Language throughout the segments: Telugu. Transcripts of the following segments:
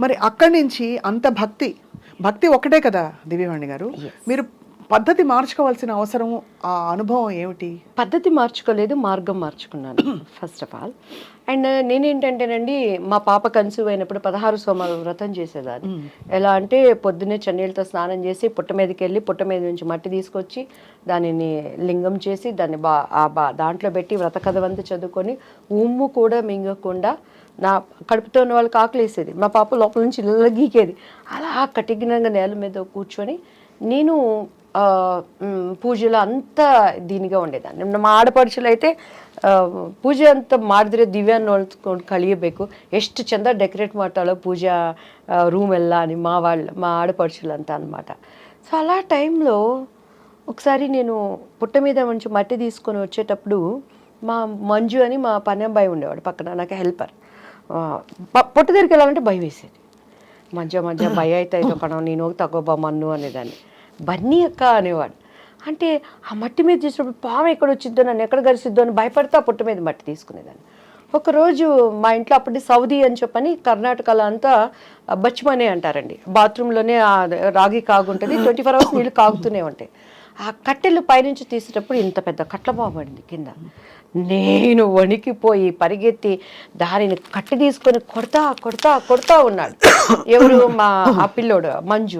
మరి అక్కడి నుంచి అంత భక్తి భక్తి ఒకటే కదా దివ్యవాణి గారు? మీరు పద్ధతి మార్చుకోవాల్సిన అవసరం ఆ అనుభవం ఏమిటి? పద్ధతి మార్చుకోలేదు మార్గం మార్చుకున్నాను ఫస్ట్ ఆఫ్ ఆల్ అండ్ నేనేంటంటేనండి మా పాప కన్సీవ్ అయినప్పుడు పదహారు సోమాలు వ్రతం చేసేదాన్ని. ఎలా అంటే పొద్దున్నే చన్నీళ్ళతో స్నానం చేసి పుట్ట మీదకి వెళ్ళి పుట్ట మీద నుంచి మట్టి తీసుకొచ్చి దానిని లింగం చేసి దాన్ని బా ఆ బా దాంట్లో పెట్టి వ్రత కథవంతా చదువుకొని ఉమ్ము కూడా మింగకుండా నా కడుపుతో ఉన్న వాళ్ళకి ఆకలి వేసేది మా పాప లోపల నుంచి ఇళ్ళ గీకేది అలా కటిగినంగా నేల మీద కూర్చొని నేను ఆ, మ్, పూజలో అంత దీనిగా ఉండేదాన్ని మా ಆಡಪಡಿಸಲು అయితే ಆ, ಪೂಜೆ ಅಂತ ಮಾಡಿದ್ರೆ ದಿವ್ಯ ನೋಡ್ಕೊಂಡು ಕಳಿಯಬೇಕು ಎಷ್ಟು ಚಂದ ಡೆಕೋರೇಟ್ ಮಾಡ್ತಾಳೋ ಪೂಜಾ ರೂಮ್ ಎಲ್ಲ అని మా వాళ్ళు మా ఆడపడుచులు అంతా అనమాట సో అలా టైంలో ఒకసారి నేను పుట్ట మీద నుంచి మట్టి తీసుకొని వచ్చేటప్పుడు మా మంజు అని మా పని అబ్బాయి ఉండేవాడు పక్కన నాకు హెల్పర్ పుట్ట దగ్గరికి వెళ్ళాలంటే భయం వేసేది. మధ్య మధ్య భయ అయితే అయితే కಣ నేను తగ్గోబా మన్ను అనేదాన్ని. బన్నీ అక్క అనేవాడు. అంటే ఆ మట్టి మీద చేసినప్పుడు పాము ఎక్కడ వచ్చిద్దో నన్ను ఎక్కడ గరిసిద్దో అని భయపడతా పుట్ట మీద మట్టి తీసుకునేదాన్ని. ఒకరోజు మా ఇంట్లో అప్పటి సౌదీ అని చెప్పని కర్ణాటకలో అంతా బచ్చిమనే అంటారండి. బాత్రూంలోనే ఆ రాగి కాగుంటుంది ట్వంటీ ఫోర్ అవర్స్ నీళ్ళు కాగుతూనే ఉంటాయి. ఆ కట్టెలు పైనుంచి తీసేటప్పుడు ఇంత పెద్ద కట్ల బాగుపడింది కింద. నేను వణికిపోయి పరిగెత్తి దానిని కట్టి తీసుకొని కొడతా కొడతా కొడతా ఉన్నాడు. ఎవరు? మా ఆ పిల్లోడు మంజు.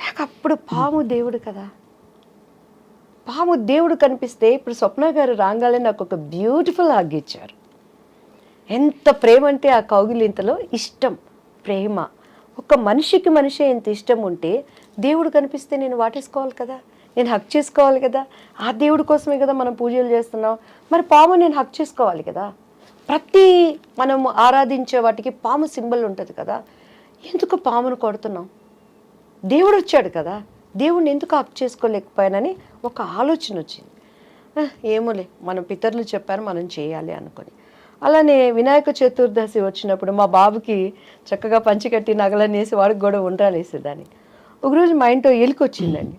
నాకు అప్పుడు పాము దేవుడు కదా. పాము దేవుడు కనిపిస్తే ఇప్పుడు స్వప్న గారు రాగానే నాకు ఒక బ్యూటిఫుల్ హగ్ ఇచ్చారు. ఎంత ప్రేమ అంటే ఆ కౌగిలింతలో ఇష్టం ప్రేమ. ఒక మనిషికి మనిషి ఎంత ఇష్టం ఉంటే దేవుడు కనిపిస్తే నేను వాటేసుకోవాలి కదా? నేను హక్ చేసుకోవాలి కదా? ఆ దేవుడి కోసమే కదా మనం పూజలు చేస్తున్నాం. మరి పాము నేను హక్ చేసుకోవాలి కదా? ప్రతి మనం ఆరాధించే వాటికి పాము సింబల్ ఉంటుంది కదా? ఎందుకు పామును కొడుతున్నాం? దేవుడు వచ్చాడు కదా? దేవుడిని ఎందుకు హక్ చేసుకోలేకపోయానని ఒక ఆలోచన వచ్చింది. ఏమోలే మన పితరులు చెప్పారు మనం చేయాలి అనుకొని. అలానే వినాయక చతుర్దశి వచ్చినప్పుడు మా బాబుకి చక్కగా పంచికట్టి నగలనేసి వాడికి కూడా ఉండ్రాలు ఒకరోజు మా ఇంట్లో ఎలుక వచ్చిందండి.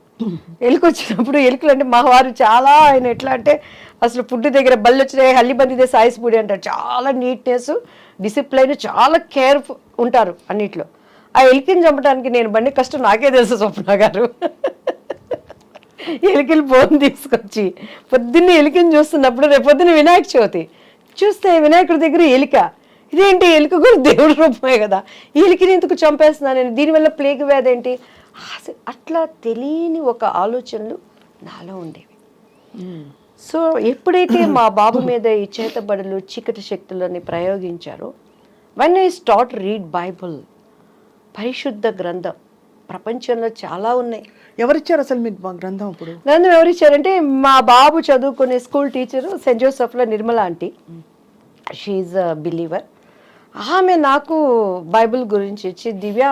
ఎలుక వచ్చినప్పుడు ఎలుకలు అంటే మా వారు చాలా ఆయన ఎట్లా అంటే అసలు ఫుడ్ దగ్గర బళ్ళు వచ్చినాయి హల్లి సాయిస్పూడి అంటారు. చాలా నీట్నెస్ డిసిప్లైన్ చాలా కేర్ ఉంటారు అన్నిట్లో. ఆ ఎలికిని చంపడానికి నేను బండి కష్టం నాకే తెలుసు స్వప్న గారు. ఎలికిలు ఫోన్ తీసుకొచ్చి పొద్దున్నే ఎలికిని చూస్తున్నప్పుడు రేపు పొద్దున్న వినాయక చవితి. చూస్తే వినాయకుడి దగ్గర ఎలిక. ఇదేంటి? ఎలుక కూడా దేవుడి రూపమే కదా. ఎలికిని ఎందుకు చంపేస్తున్నాను నేను? దీనివల్ల ప్లేగ్ వ్యాధి ఏంటి? అట్లా తెలియని ఒక ఆలోచనలు నాలో ఉండేవి. సో ఎప్పుడైతే మా బాబు మీద ఈ చేతబడులు చీకటి శక్తులని ప్రయోగించారో when I start read Bible పరిశుద్ధ గ్రంథం ప్రపంచంలో చాలా ఉన్నాయి. ఎవరిచ్చారు అసలు మీకు మా గ్రంథం ఇప్పుడు గ్రంథం ఎవరు ఇచ్చారంటే మా బాబు చదువుకునే స్కూల్ టీచరు సెయింట్ జోసెఫ్లో నిర్మల ఆంటీ. షీఈ్ బిలీవర్ ఆమె నాకు బైబిల్ గురించి ఇచ్చి దివ్య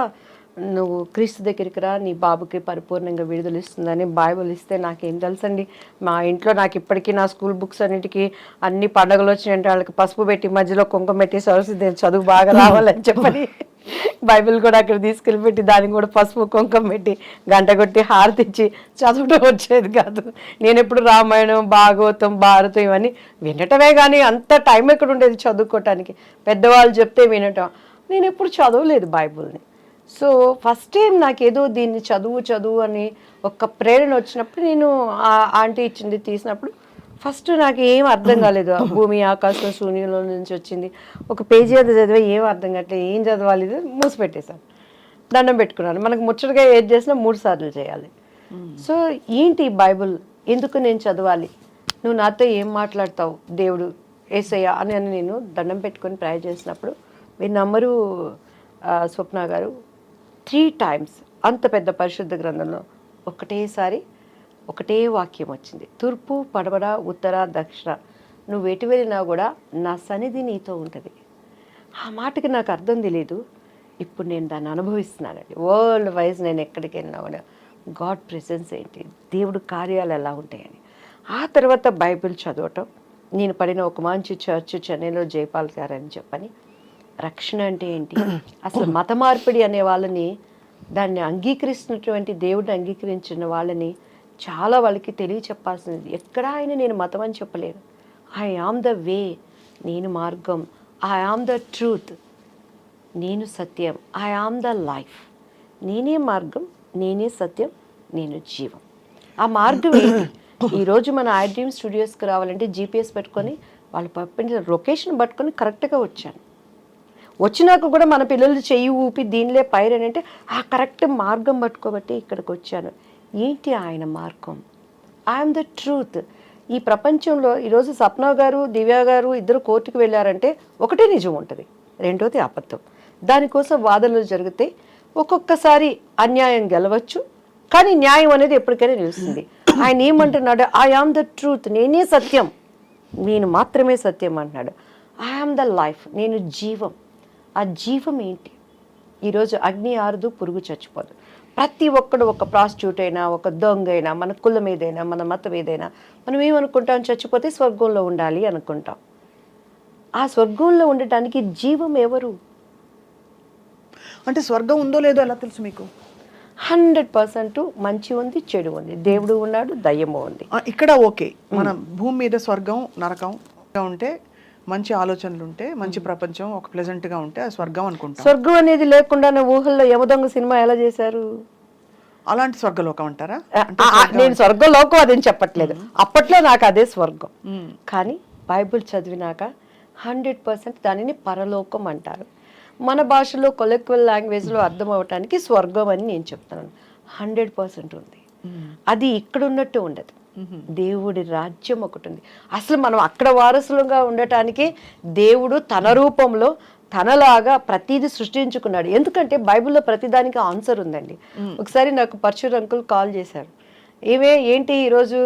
నువ్వు క్రీస్తు దగ్గరికి రా నీ బాబుకి పరిపూర్ణంగా విడుదల ఇస్తుందని బైబిల్ ఇస్తే నాకేం తెలుసండి? మా ఇంట్లో నాకు ఇప్పటికీ నా స్కూల్ బుక్స్ అన్నిటికీ అన్ని పండగలు వచ్చినాయంటే వాళ్ళకి పసుపు పెట్టి మధ్యలో కుంకుమ పెట్టి సరస్వతి చదువు బాగా రావాలని చెప్పని బైబిల్ కూడా అక్కడ తీసుకెళ్ళి పెట్టి దానికి కూడా పసుపు కుంకుమ పెట్టి గంట కొట్టి హారతి ఇచ్చి చదవడం వచ్చేది కాదు. నేను ఎప్పుడు రామాయణం భాగవతం భారతం ఇవన్నీ వినటమే కానీ అంత టైం ఎక్కడ ఉండేది చదువుకోవటానికి పెద్దవాళ్ళు చెప్తే వినటం. నేను ఎప్పుడు చదవలేదు బైబిల్ని. సో ఫస్ట్ టైం నాకు ఏదో దీన్ని చదువు చదువు అని ఒక ప్రేరణ వచ్చినప్పుడు నేను ఆ ఆంటీ ఇచ్చింది తీసినప్పుడు ఫస్ట్ నాకు ఏం అర్థం కాలేదు. ఆ భూమి ఆకాశం శూన్యంలో నుంచి వచ్చింది. ఒక పేజీ అది చదివే ఏం అర్థం కావట్లేదు. ఏం చదవాలి ఇది మూసి పెట్టేశాను దండం పెట్టుకున్నాను. మనకు ముచ్చటగా ఏది చేసినా మూడు సార్లు చేయాలి. సో ఏంటి ఈ బైబుల్? ఎందుకు నేను చదవాలి? నువ్వు నాతో ఏం మాట్లాడతావు? దేవుడు ఏసయ్య అని అని నేను దండం పెట్టుకొని ప్రేయర్ చేసినప్పుడు మీ నంబరు స్వప్న గారు త్రీ టైమ్స్ అంత పెద్ద పరిశుద్ధ గ్రంథంలో ఒకటేసారి ఒకటే వాక్యం వచ్చింది. తూర్పు పడమర ఉత్తర దక్షిణ. నువ్వు ఎటు వెళ్ళినా కూడా నా సన్నిధి నీతో ఉంటుంది. ఆ మాటకి నాకు అర్థం తెలియదు ఇప్పుడు నేను దాన్ని అనుభవిస్తున్నానండి. వరల్డ్ వైజ్ నేను ఎక్కడికి వెళ్ళినా కూడా గాడ్ ప్రెసెన్స్ ఏంటి? దేవుడు కార్యాలు ఎలా ఉంటాయని. ఆ తర్వాత బైబిల్ చదవటం నేను పడిన ఒక మంచి చర్చ్ చెన్నైలో జైపాల్ గారు అని చెప్పని రక్షణ అంటే ఏంటి? అసలు మత మార్పిడి అనే వాళ్ళని దాన్ని అంగీకరిస్తున్నటువంటి దేవుడిని అంగీకరించిన వాళ్ళని చాలా వాళ్ళకి తెలియచెప్పాల్సింది. ఎక్కడ ఆయన నేను మతం అని చెప్పలేను. ఐ ఆమ్ ద వే నేను మార్గం. ఐ ఆమ్ ద ట్రూత్ నేను సత్యం. ఐ ఆమ్ ద లైఫ్ నేనే మార్గం నేనే సత్యం నేను జీవం. ఆ మార్గం ఏంటి? ఈరోజు మన ఐ డ్రీమ్ స్టూడియోస్కి రావాలంటే జీపీఎస్ పెట్టుకొని వాళ్ళు పంపించిన లొకేషన్ పట్టుకొని కరెక్ట్గా వచ్చాను. వచ్చినాక కూడా మన పిల్లలు చెయ్యి ఊపి దీనిలే పైరని అంటే ఆ కరెక్ట్ మార్గం పట్టుకోబట్టి ఇక్కడికి వచ్చాను. ఏంటి ఆయన మార్గం? ఐఎమ్ ద ట్రూత్ ఈ ప్రపంచంలో ఈరోజు సప్న గారు దివ్య గారు ఇద్దరు కోర్టుకు వెళ్ళారంటే ఒకటే నిజం ఉంటుంది రెండోది అబద్ధం. దానికోసం వాదనలు జరిగితే ఒక్కొక్కసారి అన్యాయం గెలవచ్చు కానీ న్యాయం అనేది ఎప్పటికైనా నిలుస్తుంది. ఆయన ఏమంటున్నాడు? ఐ ఆమ్ ద ట్రూత్ నేనే సత్యం. నేను మాత్రమే సత్యం అంటున్నాడు. ఐ ఆమ్ ద లైఫ్ నేను జీవం. ఆ జీవం ఏంటి? ఈరోజు అగ్ని ఆరదు పురుగు చచ్చిపోదు. ప్రతి ఒక్కడు ఒక ప్రాస్టిట్యూట్ అయినా ఒక దొంగ అయినా మన కులం ఏదైనా మన మతం ఏదైనా మనం ఏమనుకుంటాం? చచ్చిపోతే స్వర్గంలో ఉండాలి అనుకుంటాం. ఆ స్వర్గంలో ఉండటానికి జీవం ఎవరు? అంటే స్వర్గం ఉందో లేదో ఎలా తెలుసు మీకు? హండ్రెడ్ పర్సెంట్ మంచి ఉంది చెడు ఉంది. దేవుడు ఉన్నాడు దయ్యము ఉంది. ఇక్కడ ఓకే. మన భూమి మీద స్వర్గం నరకం ఉంటే మంచి ఆలోచనలు ఉంటే మంచి ప్రపంచం ఒక ప్లెజెంట్గా ఉంటే స్వర్గం అనుకుంటాం. స్వర్గం అనేది లేకుండా ఊహల్లో యమదొంగ సినిమా ఎలా చేశారు? అలాంటి స్వర్గలోకం అంటారా? నేను స్వర్గంలోకం అదేం చెప్పట్లేదు. అప్పట్లో నాకు అదే స్వర్గం. కానీ బైబిల్ చదివినాక హండ్రెడ్ పర్సెంట్ దానిని పరలోకం అంటారు. మన భాషలో కొలెక్వల్ లాంగ్వేజ్లో అర్థం అవటానికి స్వర్గం అని నేను చెప్తున్నాను. హండ్రెడ్ పర్సెంట్ ఉంది. అది ఇక్కడ ఉన్నట్టు ఉండదు. దేవుడి రాజ్యం ఒకటి ఉంది అసలు మనం అక్కడ వారసులుగా ఉండటానికి దేవుడు తన రూపంలో తనలాగా ప్రతిదీ సృష్టించుకున్నాడు. ఎందుకంటే బైబిల్లో ప్రతిదానికి ఆన్సర్ ఉందండి. ఒకసారి నాకు పరశుర్ అంకుల్ కాల్ చేశారు. ఏమే ఏంటి ఈరోజు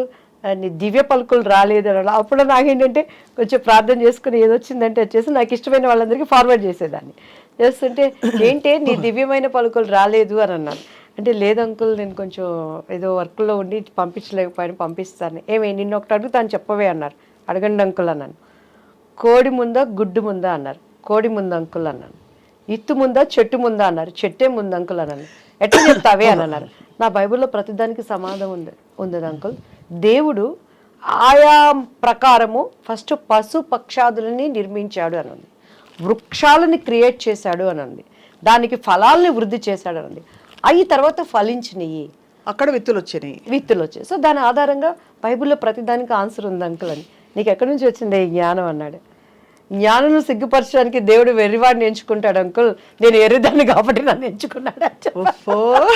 దివ్య పలుకులు రాలేదు అని. అప్పుడు నాకేంటంటే కొంచెం ప్రార్థన చేసుకుని ఏదో వచ్చిందంటే వచ్చేసి నాకు ఇష్టమైన వాళ్ళందరికీ ఫార్వర్డ్ చేసేదాన్ని. చేస్తుంటే ఏంటి నీ దివ్యమైన పలుకులు రాలేదు అని అన్నాను అంటే లేదు అంకుల్ నేను కొంచెం ఏదో వర్క్లో ఉండి పంపించలేకపోయాను పంపిస్తాను. ఏమే నిన్న ఒకటి అడుగుతాను చెప్పవే అన్నారు. అడగండి అంకుల్ అన్నాను. కోడి ముందా గుడ్డు ముందా అన్నారు. కోడి ముందు అంకుల్ అన్నాను. ఇత్తు ముందా చెట్టు ముందా అన్నారు. చెట్టే ముందు అంకుల్ అన్నాను. ఎట్లా చెప్తావే అని అన్నారు. నా బైబిల్లో ప్రతిదానికి సమాధానం ఉంది ఉంది అంకుల్. దేవుడు ఆయా ప్రకారము ఫస్ట్ పశు పక్షాదులని నిర్మించాడు అని ఉంది. వృక్షాలని క్రియేట్ చేశాడు అని ఉంది. దానికి ఫలాల్ని వృద్ధి చేశాడు అని ఉంది. అవి తర్వాత ఫలించినవి అక్కడ విత్తులు వచ్చినాయి విత్తులు వచ్చాయి సో దాని ఆధారంగా బైబిల్లో ప్రతిదానికి ఆన్సర్ ఉంది అంకుల్ అని నీకు ఎక్కడి నుంచి వచ్చింది ఈ జ్ఞానం అన్నాడు. జ్ఞానం సిగ్గుపరచడానికి దేవుడు వెర్రివాడిని ఎంచుకుంటాడు అంకుల్. నేను ఎర్రిదాన్ని కాబట్టి నన్ను ఎంచుకున్నాడు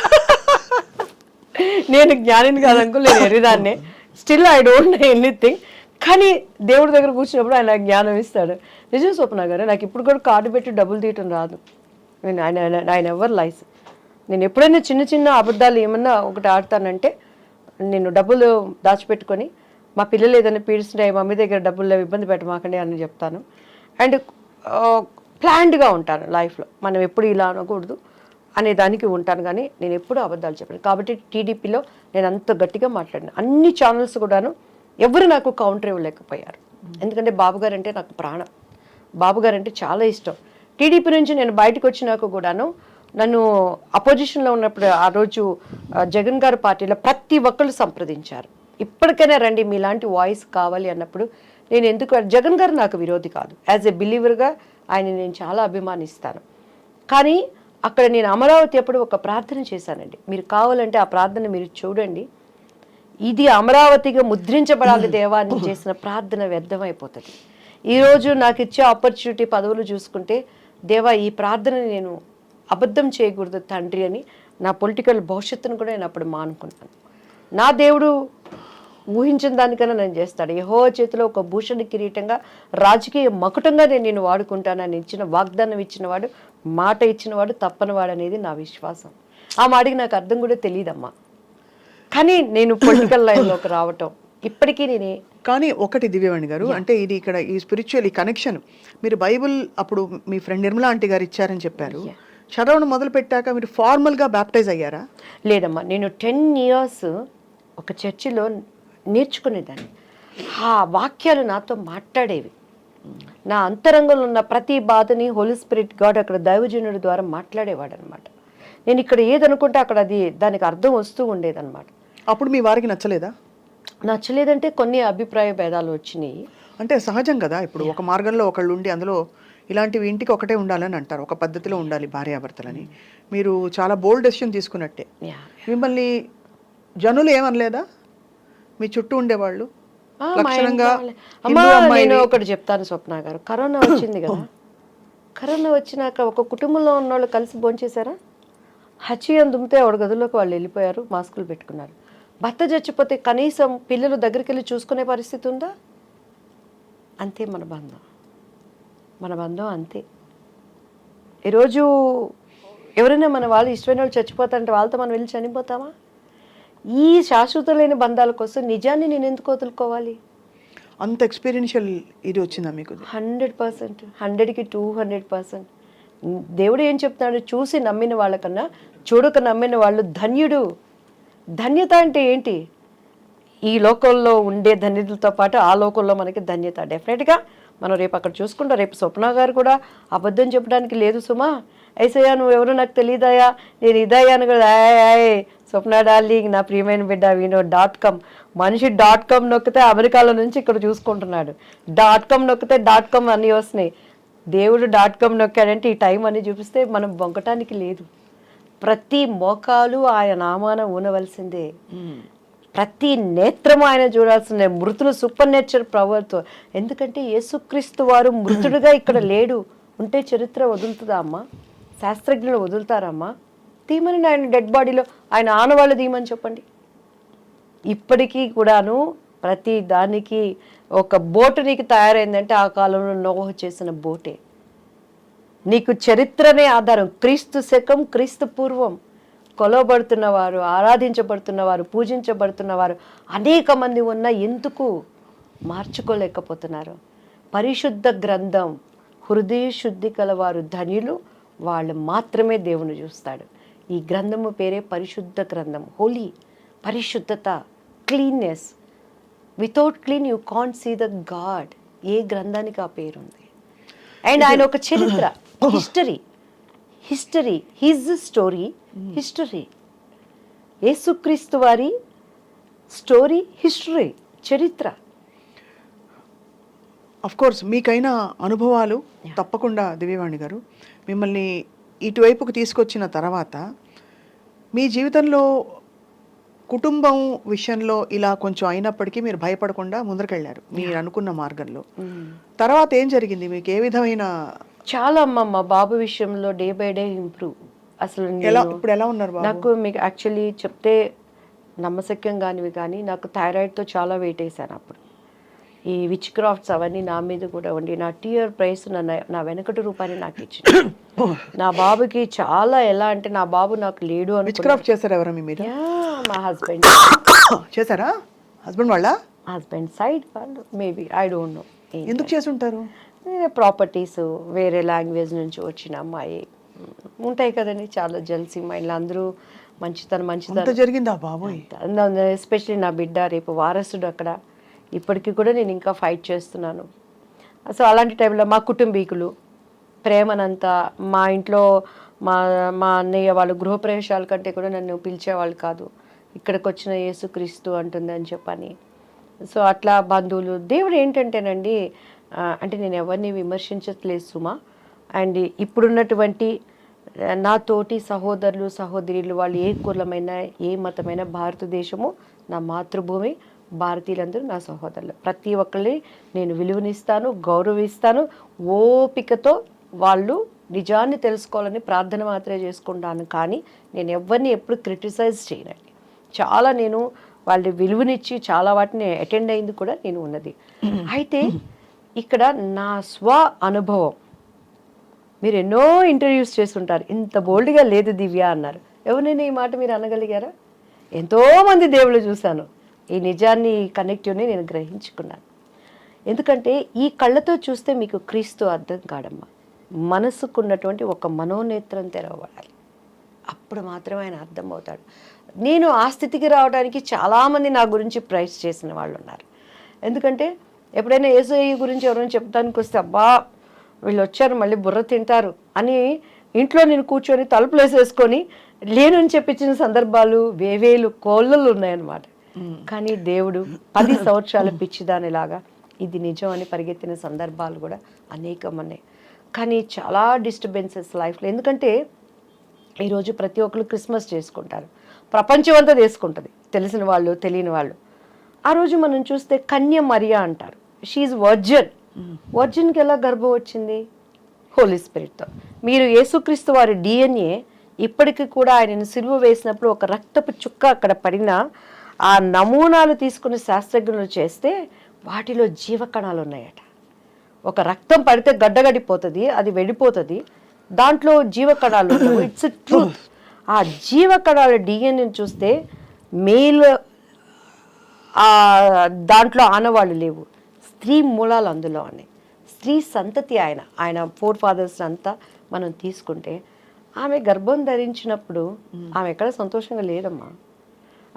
నేను జ్ఞానిని కాదు అంకుల్ నేను ఎర్రిదాన్నే. Still I don't know anything కానీ దేవుడి దగ్గర కూర్చున్నప్పుడు ఆయన జ్ఞానం ఇస్తాడు. నిజం స్వప్న గారు నాకు ఇప్పుడు కూడా కార్డు పెట్టి డబ్బులు తీయటం రాదు. నేను ఆయన ఆయన- ఎవరు లైస్. నేను ఎప్పుడైనా చిన్న చిన్న అబద్ధాలు ఏమన్నా ఒకటి ఆడతానంటే నేను డబ్బులు దాచిపెట్టుకొని మా పిల్లలు ఏదైనా పీడిస్తుంటే మమ్మీ దగ్గర డబ్బులు లేవు, ఇబ్బంది పెట్టమాకండి అని చెప్తాను. అండ్ ప్లాన్డ్గా ఉంటాను లైఫ్లో. మనం ఎప్పుడు ఇలా అనకూడదు అనే దానికి ఉంటాను కానీ నేను ఎప్పుడూ అబద్ధాలు చెప్పాను. కాబట్టి టీడీపీలో నేను అంత గట్టిగా మాట్లాడిన. అన్ని ఛానల్స్ కూడాను ఎవరు నాకు కౌంటర్ ఇవ్వలేకపోయారు. ఎందుకంటే బాబుగారు అంటే నాకు ప్రాణం. బాబుగారు అంటే చాలా ఇష్టం. టీడీపీ నుంచి నేను బయటకు వచ్చినాక కూడాను నన్ను అపోజిషన్లో ఉన్నప్పుడు ఆ రోజు జగన్ గారు పార్టీలో ప్రతి ఒక్కళ్ళు సంప్రదించారు. ఇప్పటికైనా రండి మీలాంటి వాయిస్ కావాలి అన్నప్పుడు నేను ఎందుకు జగన్ గారు నాకు విరోధి కాదు. యాజ్ ఎ బిలీవర్గా ఆయన నేను చాలా అభిమానిస్తాను. కానీ అక్కడ నేను అమరావతి అప్పుడు ఒక ప్రార్థన చేశానండి. మీరు కావాలంటే ఆ ప్రార్థన మీరు చూడండి. ఇది అమరావతిగా ముద్రించబడాలి దేవాన్ని చేసిన ప్రార్థన వ్యర్థమైపోతుంది. ఈరోజు నాకు ఇచ్చే ఆపర్చునిటీ పదవులు చూసుకుంటే దేవా ఈ ప్రార్థన నేను అబద్ధం చేయకూడదు తండ్రి అని నా పొలిటికల్ భవిష్యత్తును కూడా నేను అప్పుడు మానుకున్నాను నా దేవుడు ఊహించిన దానికన్నా నేను చేస్తాడు. యహో చేతిలో ఒక భూషణ కిరీటంగా రాజకీయ మకుటంగా నేను నేను వాడుకుంటానని ఇచ్చిన వాగ్దానం ఇచ్చినవాడు మాట ఇచ్చినవాడు తప్పనివాడు అనేది నా విశ్వాసం. ఆ మాటకి నాకు అర్థం కూడా తెలియదమ్మా కానీ నేను పొలిటికల్ లైన్లోకి రావటం ఇప్పటికీ నేనే కానీ ఒకటి దివ్యవాణి గారు అంటే ఇది ఇక్కడ ఈ స్పిరిచువల్ ఈ కనెక్షన్. మీరు బైబిల్ అప్పుడు మీ ఫ్రెండ్ నిర్మలా ఆంటీ గారు ఇచ్చారని చెప్పారు. చదవడం మొదలు పెట్టాక మీరు ఫార్మల్గా బ్యాప్టైజ్ అయ్యారా? లేదమ్మా నేను టెన్ ఇయర్స్ ఒక చర్చిలో నేర్చుకునేదాన్ని. ఆ వాక్యాలు నాతో మాట్లాడేవి. నా అంతరంగంలో ఉన్న ప్రతి బాధని హోలీ స్పిరిట్ గాడ్ అక్కడ దైవజనుడి ద్వారా మాట్లాడేవాడు అనమాట నేను ఇక్కడ ఏదనుకుంటే అక్కడ అది దానికి అర్థం వస్తూ ఉండేదన్నమాట అప్పుడు మీ వారికి నచ్చలేదా? నచ్చలేదంటే కొన్ని అభిప్రాయ భేదాలు వచ్చినాయి. అంటే సహజం కదా ఇప్పుడు ఒక మార్గంలో ఒకళ్ళు ఉండి అందులో ఇలాంటివి ఇంటికి ఒకటే ఉండాలని అంటారు. ఒక పద్ధతిలో ఉండాలి భార్యాభర్తలని. మీరు చాలా బోల్డ్ డెసిషన్ తీసుకున్నట్టే. యా మిమ్మల్ని జనులు ఏమనలేదా? మీ చుట్టూ ఉండేవాళ్ళు. నేను ఒకటి చెప్తాను స్వప్న గారు. కరోనా వచ్చింది కదా. కరోనా వచ్చినాక ఒక కుటుంబంలో ఉన్న వాళ్ళు కలిసి భోంచేశారా? హచియం దుమ్మితే ఆవిడ గదుల్లోకి వాళ్ళు వెళ్ళిపోయారు మాస్కులు పెట్టుకున్నారు. భర్త చచ్చిపోతే కనీసం పిల్లలు దగ్గరికి వెళ్ళి చూసుకునే పరిస్థితి ఉందా? అంతే మన బంధం. మన బంధం అంతే. ఈరోజు ఎవరైనా మన వాళ్ళు ఇష్టమైన వాళ్ళు చచ్చిపోతారంటే వాళ్ళతో మనం వెళ్ళి చనిపోతామా? ఈ శాశ్వత లేని బంధాల కోసం నిజాన్ని నేను ఎందుకు వదులుకోవాలి? అంత ఎక్స్పీరియన్షియల్ ఇది వచ్చిందా మీకు? Hundred percent. హండ్రెడ్కి టూ హండ్రెడ్ పర్సెంట్. దేవుడు ఏం చెప్తున్నాడు? చూసి నమ్మిన వాళ్ళకన్నా చూడక నమ్మిన వాళ్ళు ధన్యుడు. ధన్యత అంటే ఏంటి? ఈ లోకంలో ఉండే ధన్యతలతో పాటు ఆ లోకంలో మనకి ధన్యత. డెఫినెట్గా మనం రేపు అక్కడ చూసుకుంటాం. రేపు స్వప్న గారు కూడా అబద్ధం చెప్పడానికి లేదు సుమా. ఐసయ్యా నువ్వు ఎవరు నాకు తెలియదాయా నేను ఇదయ్యాను కూడా "ఆయ్, స్వప్న డార్లింగ్ నా ప్రియమైన బిడ్డ వీనో డాట్ కామ్ మనిషి డాట్ కామ్ నొక్కితే అమెరికాలో నుంచి ఇక్కడ చూసుకుంటున్నాడు. డాట్ కామ్ నొక్కితే డాట్ కామ్ అన్నీ వస్తున్నాయి. దేవుడు డాట్ కామ్ నొక్కాడంటే ఈ టైం అని చూపిస్తే మనం బొంకటానికి లేదు. ప్రతి మోకాలు ఆయన నామాన ఉండవలసిందే ప్రతి నేత్రము ఆయన చూడాల్సిందే. మృతులు సూపర్ నేచర్ ప్రవర్తో. ఎందుకంటే యేసుక్రీస్తు వారు మృతుడుగా ఇక్కడ లేడు. ఉంటే చరిత్ర వదులుతుందా అమ్మా? శాస్త్రజ్ఞులు వదులుతారమ్మా తీమని ఆయన డెడ్ బాడీలో ఆయన ఆనవాళ్ళు తీయమని చెప్పండి. ఇప్పటికీ కూడాను ప్రతి దానికి ఒక బోటు నీకు తయారైందంటే ఆ కాలంలో నోహ చేసిన బోటే. నీకు చరిత్రనే ఆధారం. క్రీస్తు శకం క్రీస్తు పూర్వం. కొలవబడుతున్నవారు ఆరాధించబడుతున్నవారు పూజించబడుతున్నవారు అనేక మంది ఉన్న ఎందుకు మార్చుకోలేకపోతున్నారు? పరిశుద్ధ గ్రంథం హృదయ శుద్ధి కలవారు ధనియులు వాళ్ళు మాత్రమే దేవుని చూస్తాడు. ఈ గ్రంథము పేరే పరిశుద్ధ గ్రంథం హోలీ పరిశుద్ధత cleanness. Without clean you can't see the god. ఏ గ్రంథానికి ఆ పేరు ఉంది అండ్ ఆయన ఒక చరిత్ర history. History his story history. Yesu Kristu వారి స్టోరీ హిస్టరీ చరిత్ర. కోర్స్ మీకైన అనుభవాలు తప్పకుండా దివ్యవాణి గారు. మిమ్మల్ని ఇటువైపుకు తీసుకొచ్చిన తర్వాత మీ జీవితంలో కుటుంబం విషయంలో ఇలా కొంచెం అయినప్పటికీ మీరు భయపడకుండా ముందరకెళ్ళారు. మీరు అనుకున్న మార్గంలో. తర్వాత ఏం జరిగింది? మీకు ఏ విధమైన చాలా అమ్మ మా బాబు విషయంలో డే బై డే ఇంప్రూవ్. అసలు ఇప్పుడు ఎలా ఉన్నారు నాకు మీకు యాక్చువల్లీ చెప్తే నమ్మశక్యం కానివి కానీ నాకు థైరాయిడ్తో చాలా వెయిట్ వేసాను అప్పుడు. ఈ విచ్ క్రాఫ్ట్స్ అవన్నీ నా మీద కూడా ఉండి నా టీఆర్ ప్రైస్ నా నా వెనకటి రూపాయలు నాకు ఇచ్చింది. నా బాబుకి చాలా ఎలా అంటే నా బాబు నాకు లేడు విచ్ అనుకున్నా క్రాఫ్ట్ చేశారు ఎవరా మీ మీద? మా హస్బెండ్ చేశారా? హస్బెండ్ వాళ్ళ? హస్బెండ్ సైడ్ వాళ్ళు మేబీ ఐ డోంట్ నో ఎందుకు చేసి ఉంటారు? ప్రాపర్టీస్ వేరే లాంగ్వేజ్ నుంచి వచ్చిన అమ్మాయి. ఉంటాయి కదండి చాలా జల్సీ మైండ్లు అందరూ మంచితనం మంచితనం. జరిగిందా బాబోయ్? ఎస్పెషలీ నా బిడ్డ రేపు వారసుడు అక్కడ. ఇప్పటికీ కూడా నేను ఇంకా ఫైట్ చేస్తున్నాను. సో అలాంటి టైంలో మా కుటుంబీకులు ప్రేమనంతా మా ఇంట్లో మా మా అన్నయ్య వాళ్ళు గృహప్రవేశాల కంటే కూడా నన్ను పిలిచేవాళ్ళు కాదు. ఇక్కడికి వచ్చిన యేసుక్రీస్తు అంటుంది అని చెప్పని. సో అట్లా బంధువులు. దేవుడు ఏంటంటేనండి అంటే నేను ఎవరిని విమర్శించట్లేదు సుమా. అండ్ ఇప్పుడున్నటువంటి నా తోటి సహోదరులు సహోదరులు వాళ్ళు ఏ కులమైన ఏ మతమైన భారతదేశము నా మాతృభూమి భారతీయులందరూ నా సహోదరులు. ప్రతి ఒక్కరిని నేను విలువనిస్తాను గౌరవిస్తాను ఓపికతో వాళ్ళు నిజాన్ని తెలుసుకోవాలని ప్రార్థన మాత్రమే చేసుకుంటాను. కానీ నేను ఎవరిని ఎప్పుడు క్రిటిసైజ్ చేయనండి. చాలా నేను వాళ్ళ విలువనిచ్చి చాలా వాటిని అటెండ్ అయింది కూడా నేను ఉన్నది. అయితే ఇక్కడ నా స్వ అనుభవం. మీరు ఎన్నో ఇంటర్వ్యూస్ చేస్తుంటారు. ఇంత బోల్డ్గా లేదు దివ్య అన్నారు. ఎవరైనా ఈ మాట మీరు అనగలిగారా? ఎంతోమంది దేవుళ్ళు చూశాను. ఈ నిజాన్ని కనెక్టివ్ని నేను గ్రహించుకున్నాను. ఎందుకంటే ఈ కళ్ళతో చూస్తే మీకు క్రీస్తు అర్థం కాడమ్మా. మనసుకున్నటువంటి ఒక మనోనేత్రం తెరవబడాలి. అప్పుడు మాత్రమే ఆయన అర్థమవుతాడు. నేను ఆ స్థితికి రావడానికి చాలామంది నా గురించి ప్రైజ్ చేసిన వాళ్ళు ఉన్నారు ఎందుకంటే ఎప్పుడైనా ఏసఐ గురించి ఎవరైనా చెప్తానికి వస్తే అబ్బా వీళ్ళు వచ్చారు మళ్ళీ బుర్ర తింటారు అని ఇంట్లో నేను కూర్చొని తలుపులు వేసేసుకొని లేనని చెప్పించిన సందర్భాలు వేవేలు కోళ్ళలు ఉన్నాయన్నమాట. కానీ దేవుడు పది సంవత్సరాల పిచ్చిదానిలాగా ఇది నిజం అని పరిగెత్తిన సందర్భాలు కూడా అనేకం ఉన్నాయి. కానీ చాలా డిస్టర్బెన్సెస్ లైఫ్లో. ఎందుకంటే ఈరోజు ప్రతి ఒక్కరు క్రిస్మస్ చేసుకుంటారు. ప్రపంచం అంతా చేసుకుంటుంది. తెలిసిన వాళ్ళు తెలియని వాళ్ళు. ఆ రోజు మనం చూస్తే కన్య మరియా అంటారు. షీఈ్ వర్జన్ వర్జన్కి ఎలా గర్భం వచ్చింది? హోలీ స్పిరిట్తో మీరు యేసుక్రీస్తు వారి డిఎన్ఏ ఇప్పటికి కూడా ఆయనను సిలువ వేసినప్పుడు ఒక రక్తపు చుక్క అక్కడ పడిన ఆ నమూనాలు తీసుకుని శాస్త్రజ్ఞులు చేస్తే వాటిలో జీవకణాలు ఉన్నాయట. ఒక రక్తం పడితే గడ్డగడిపోతుంది అది వెళ్ళిపోతుంది. దాంట్లో జీవకణాలు ఇట్స్ ట్రూత్ ఆ జీవకణాల డిఎన్ఏ చూస్తే మేల్ దాంట్లో ఆనవాళ్ళు లేవు. స్త్రీ మూలాలు అందులో ఉన్నాయి. స్త్రీ సంతతి ఆయన ఆయన ఫోర్ ఫాదర్స్ అంతా మనం తీసుకుంటే ఆమె గర్భం ధరించినప్పుడు ఆమె ఎక్కడ సంతోషంగా లేదమ్మా.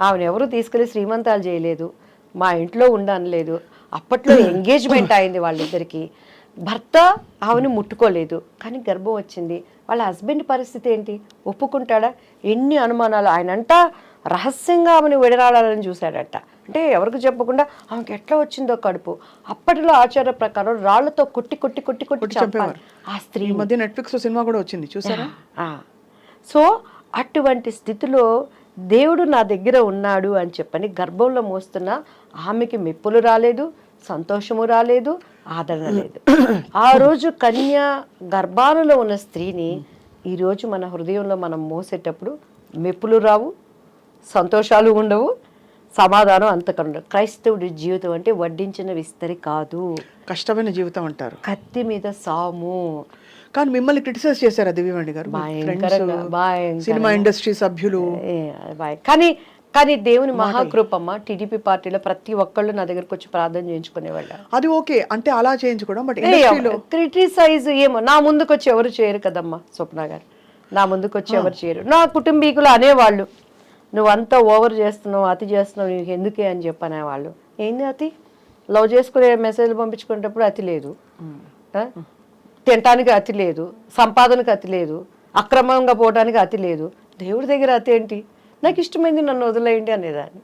ఆమెను ఎవరు తీసుకెళ్ళి శ్రీమంతాలు చేయలేదు. మా ఇంట్లో ఉండనలేదు అప్పట్లో ఎంగేజ్మెంట్ అయింది వాళ్ళిద్దరికి. భర్త ఆమెను ముట్టుకోలేదు. కానీ గర్భం వచ్చింది. వాళ్ళ హస్బెండ్ పరిస్థితి ఏంటి? ఒప్పుకుంటాడా? ఎన్ని అనుమానాలు. ఆయన అంట రహస్యంగా ఆమెను విడనాడాలని చూశాడట. అంటే ఎవరికి చెప్పకుండా ఆమెకి ఎట్లా వచ్చిందో కడుపు. అప్పటిలో ఆచార ప్రకారం రాళ్ళతో కొట్టి కొట్టి కొట్టి కొట్టి చంపారు ఆ స్త్రీ మధ్య నెట్ఫ్లిక్స్ సినిమా కూడా వచ్చింది చూసారా. సో అటువంటి స్థితిలో దేవుడు నా దగ్గర ఉన్నాడు అని చెప్పని గర్భంలో మోస్తున్న ఆమెకి మెప్పులు రాలేదు సంతోషము రాలేదు ఆదరణ లేదు. ఆ రోజు కన్య గర్భాలలో ఉన్న స్త్రీని ఈరోజు మన హృదయంలో మనం మోసేటప్పుడు మెప్పులు రావు సంతోషాలు ఉండవు సమాధానం అంతకుండా క్రైస్తవుడి జీవితం అంటే వడ్డించిన విస్తరి కాదు. కష్టమైన జీవితం అంటారు. కత్తి మీద సాము. కానీ మిమ్మల్ని క్రిటిసైజ్ చేశారా దివ్యవాణి గారు. సినిమా ఇండస్ట్రీ సభ్యులు. కానీ కానీ దేవుని మహాకృపమ్మ టీడీపీ పార్టీలో ప్రతి ఒక్కళ్ళు నా దగ్గరకు వచ్చి ప్రార్థన చేయించుకునేవాళ్ళ. అది ఓకే అంటే అలా చేయించుకోవడం బట్ క్రిటిసైజ్ ఏమో నా ముందుకు వచ్చి ఎవరు చేయరు కదమ్మా స్వప్న గారు. నా ముందుకు వచ్చి ఎవరు చేయరు. నా కుటుంబీకులు అనేవాళ్ళు. నువ్వంతా ఓవర్ చేస్తున్నావు అతి చేస్తున్నావు నీకు ఎందుకే అని చెప్పనే వాళ్ళు ఏంది అతి? లవ్ చేసుకునే మెసేజ్లు పంపించుకునేటప్పుడు అతి లేదు. తినటానికి అతి లేదు సంపాదనకు అతి లేదు అక్రమంగా పోవడానికి అతి లేదు. దేవుడి దగ్గర అతి ఏంటి? నాకు ఇష్టమైంది నన్ను వదిలేయండి అనేదాన్ని.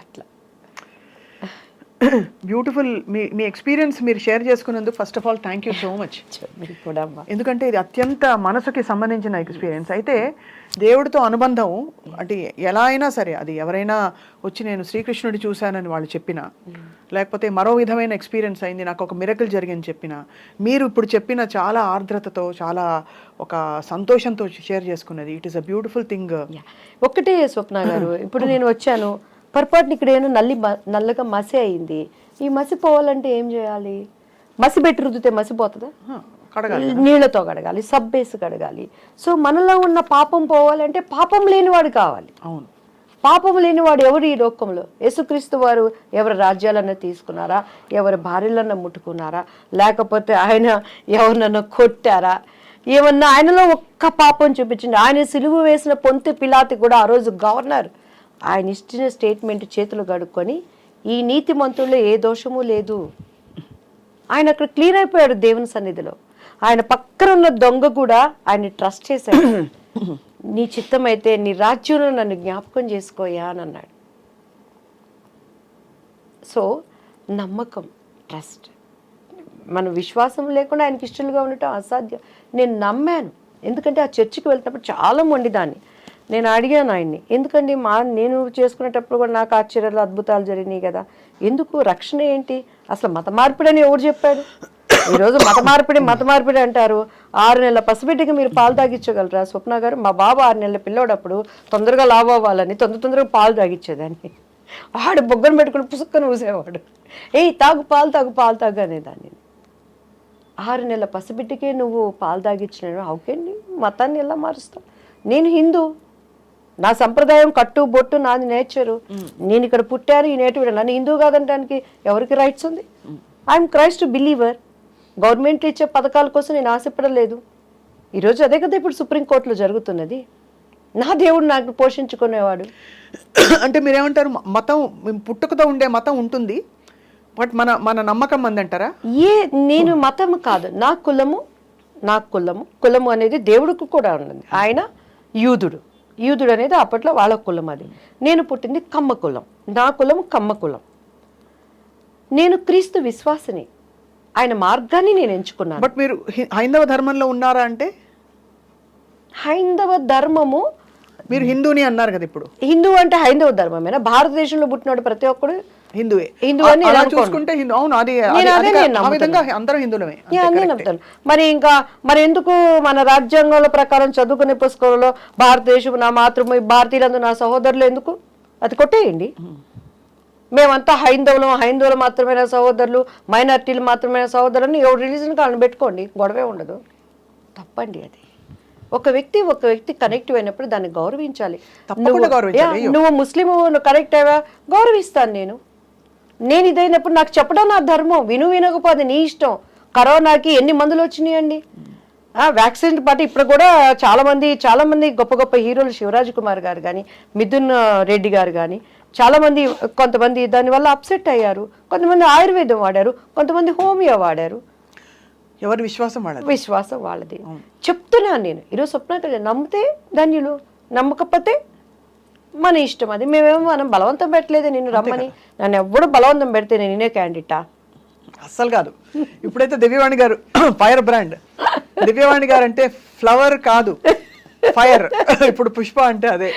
అట్లా. బ్యూటిఫుల్ మీ మీ ఎక్స్పీరియన్స్ మీరు షేర్ చేసుకున్నందుకు first of all thank you so much ఎందుకంటే ఇది అత్యంత మనసుకి సంబంధించిన ఎక్స్పీరియన్స్ అయితే దేవుడితో అనుబంధం అంటే ఎలా అయినా సరే అది ఎవరైనా వచ్చి నేను శ్రీకృష్ణుడి చూశానని వాళ్ళు చెప్పినా లేకపోతే మరో విధమైన ఎక్స్పీరియన్స్ అయింది నాకు ఒక మిరకల్ జరిగింది చెప్పిన మీరు ఇప్పుడు చెప్పిన చాలా ఆర్ద్రతతో చాలా ఒక సంతోషంతో షేర్ చేసుకున్నది. It is a beautiful thing yeah. ఒక్కటే స్వప్న గారు. ఇప్పుడు నేను వచ్చాను. పొరపాటున ఇక్కడ ఏమైనా నల్లి మ- నల్లగా మసి అయింది. ఈ మసి పోవాలంటే ఏం చేయాలి? మసి పెట్టి రుద్దితే మసి పోతుందా? కడగాలి నీళ్ళతో కడగాలి సబ్బేసి కడగాలి. సో మనలో ఉన్న పాపం పోవాలంటే పాపం లేనివాడు కావాలి. అవును. పాపం లేనివాడు ఎవరు ఈ లోకంలో? యేసుక్రీస్తు వారు ఎవరి రాజ్యాలన్నా తీసుకున్నారా? ఎవరి భార్యలన్నా ముట్టుకున్నారా? లేకపోతే ఆయన ఎవరినన్నా కొట్టారా? ఏమన్నా ఆయనలో ఒక్క పాపం చూపించండి. ఆయన సిలువు వేసిన పొంతి పిలాతి కూడా ఆ రోజు గవర్నర్ ఆయన ఇచ్చిన స్టేట్మెంట్ చేతులు గడుక్కొని ఈ నీతి మంతుల్లో ఏ దోషము లేదు. ఆయన అక్కడ క్లీన్ అయిపోయాడు దేవుని సన్నిధిలో. ఆయన పక్కన ఉన్న దొంగ కూడా ఆయన ట్రస్ట్ చేశాడు. నీ చిత్తమైతే నీ రాజ్యంలో నన్ను జ్ఞాపకం చేసుకోయా అని అన్నాడు. సో నమ్మకం ట్రస్ట్. మన విశ్వాసం లేకుండా ఆయనకి ఇష్టలుగా ఉండటం అసాధ్యం. నేను నమ్మాను. ఎందుకంటే ఆ చర్చికి వెళ్తున్నప్పుడు చాలా మొండిదాన్ని. నేను అడిగాను ఆయన్ని ఎందుకండి మా నేను చేసుకునేటప్పుడు కూడా నాకు ఆశ్చర్యాలు అద్భుతాలు జరిగినాయి కదా. ఎందుకు? రక్షణ ఏంటి? అసలు మత మార్పిడి అని ఎవరు చెప్పాడు? ఈరోజు మత మార్పిడి మత మార్పిడి అంటారు. ఆరు నెలల పసిబిడ్డకి మీరు పాలు తాగించగలరా స్వప్న గారు మా బాబు ఆరు నెలల పిల్లోడప్పుడు తొందరగా లావు అవ్వాలని తొందర తొందరగా పాలు తాగించేదాన్ని ఆడు బొగ్గను పెట్టుకుని పుసుక్కను ఊసేవాడు. ఏయ్ తాగు పాలు తాగు పాలు తాగు అనేదాన్ని. ఆరు నెలల పసిబిడ్డకే నువ్వు పాలు తాగించిన అవుకేండి మతాన్ని ఎలా మారుస్తావు? నేను హిందూ. నా సంప్రదాయం కట్టు బొట్టు నాది నేచరు. నేను ఇక్కడ పుట్టాను ఈ నేటివిడ నన్ను హిందూ కాదనడానికి ఎవరికి రైట్స్ ఉంది? ఐఎమ్ క్రైస్ట్ బిలీవర్ గవర్నమెంట్ ఇచ్చే పథకాల కోసం నేను ఆశపడలేదు. ఈరోజు అదే కదా ఇప్పుడు సుప్రీంకోర్టులో జరుగుతున్నది. నా దేవుడు నాకు పోషించుకునేవాడు. అంటే మీరేమంటారు? మతం పుట్టుకతో ఉండే మతం ఉంటుంది. బట్ మన మన నమ్మకం మంది అంటారా ఏ నేను మతం కాదు. నా కులము నా కులము. కులము అనేది దేవుడికి కూడా ఉన్నది. ఆయన యూదుడు. యూదుడు అనేది అప్పట్లో వాళ్ళ కులం అది. నేను పుట్టింది కమ్మ కులం. నా కులం కమ్మ కులం. నేను క్రీస్తు విశ్వాసిని. ఆయన మార్గాన్ని నేను ఎంచుకున్నాను. బట్ మీరు హైందవ ధర్మంలో ఉన్నారా అంటే? హైందవ ధర్మము మీరు హిందూని అన్నారు కదా ఇప్పుడు. హిందూ అంటే హైందవ ధర్మమేనా? భారతదేశంలో పుట్టినోడు ప్రతి ఒక్కడు హిందువే. హిందూ అని. చూసుకుంటే హిందూ అవును అది ఆ విధంగా అందరం హిందువులమే. నమ్ముతాను మరి ఇంకా మరి ఎందుకు మన రాజ్యాంగంలో ప్రకారం చదువుకునే పుస్తకంలో భారతదేశం నా మాతృభూమి భారతీయులందు నా సహోదరులు ఎందుకు? అది కొట్టేయండి. మేమంతా హైందవులు హైందవులు మాత్రమే నా సహోదరులు మైనార్టీలు మాత్రమే నా సహోదరులు ఎవరు రిలీజన్ కావాలని పెట్టుకోండి. గొడవే ఉండదు. తప్పండి అది. ఒక వ్యక్తి ఒక వ్యక్తి కనెక్ట్ అయినప్పుడు దాన్ని గౌరవించాలి. నువ్వు- ముస్లిం నువ్వు కనెక్ట్ అయ్యా గౌరవిస్తాను నేను. నేను ఇదైనప్పుడు నాకు చెప్పడం నా ధర్మం. విను వినకపోతే నీ ఇష్టం. కరోనాకి ఎన్ని మందులు వచ్చినాయండి? వ్యాక్సిన్ పాటు ఇప్పుడు కూడా చాలా మంది చాలా మంది గొప్ప గొప్ప హీరోలు శివరాజ్ కుమార్ గారు కానీ మిథున్ రెడ్డి గారు కానీ చాలా మంది కొంతమంది దానివల్ల అప్సెట్ అయ్యారు. కొంతమంది ఆయుర్వేదం వాడారు. కొంతమంది హోమియో వాడారు. ఎవరి విశ్వాసం వాళ్ళది? విశ్వాసం వాళ్ళది. చెప్తున్నాను నేను. ఈరోజు స్వప్న నమ్మితే ధన్యులు నమ్మకపోతే మన ఇష్టం అది. మేమేమో మనం బలవంతం పెట్టలేదు నేను రమ్మని. నన్ను ఎవ్వడు బలవంతం పెడితే నేను నేనే క్యాండిడేటా అస్సలు కాదు. ఇప్పుడైతే దివ్యవాణి గారు ఫైర్ బ్రాండ్ దివ్యవాణి గారు అంటే ఫ్లవర్ కాదు ఫైర్ ఇప్పుడు పుష్ప అంటే అదే.